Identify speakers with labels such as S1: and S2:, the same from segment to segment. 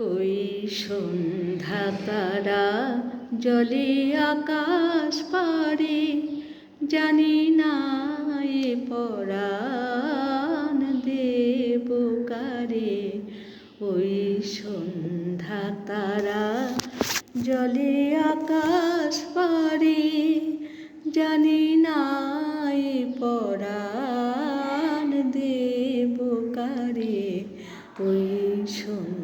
S1: ওই সন্ধ্যা তারা জলে আকাশ পারে জানি না পরাণ দেব কারে। ওই সন্ধ্যা তারা জলে আকাশ পারে জানি না এ পরাণ দেব কারে। ওই সন্ধ্যা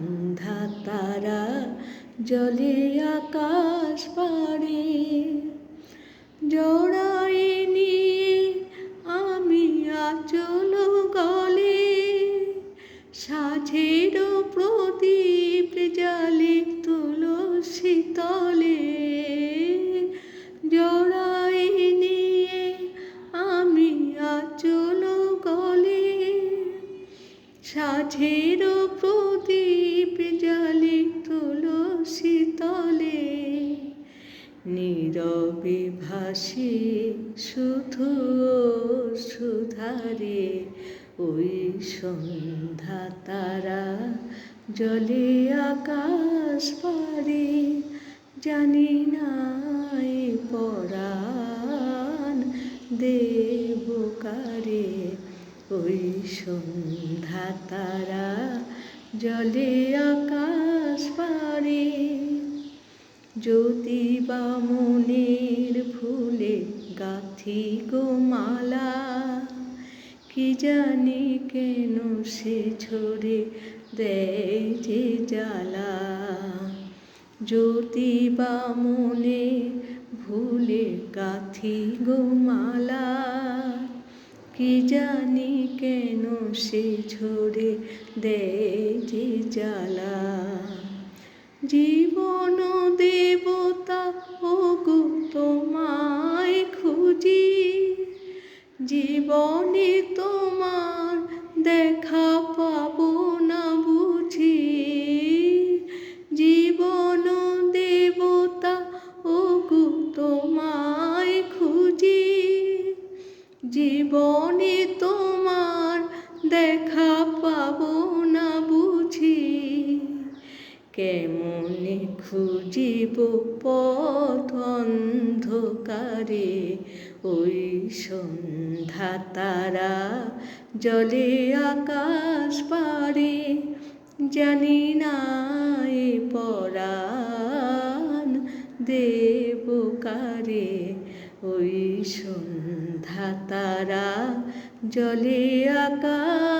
S1: জলে আকাশ পারে জড়াই আমি আচল সাঝের প্রদীপ জালে তলে। নীরবে ভাসে শুধু সুধারে ওই সন্ধ্যা তারা জলে আকাশ পারে জানি না এ পরাণ দেব কারে। ওই সন্ধ্যা তারা জলে আকাশ পারে যদি বা মনের ফুলে গাথি গো মালা, কি জানি কেন সে ছড়ে দেয় যে জ্বালা। যদি বা মনে ভুলে গাথি গো মালা কি জানি কেন সে ঝরে দেয় যে জ্বালা। জীবন দেবতা ও গো তোমায় খুঁজি। জীবনে জীবনে তোমার দেখা পাবো না বুঝি। কেমনে খুঁজিব পথ অন্ধকারে? ওই সন্ধ্যা তারা জলে আকাশ পারে জানি না এ পরাণ দেব কারে ওই সন্ধ্যা তারা জলে পারে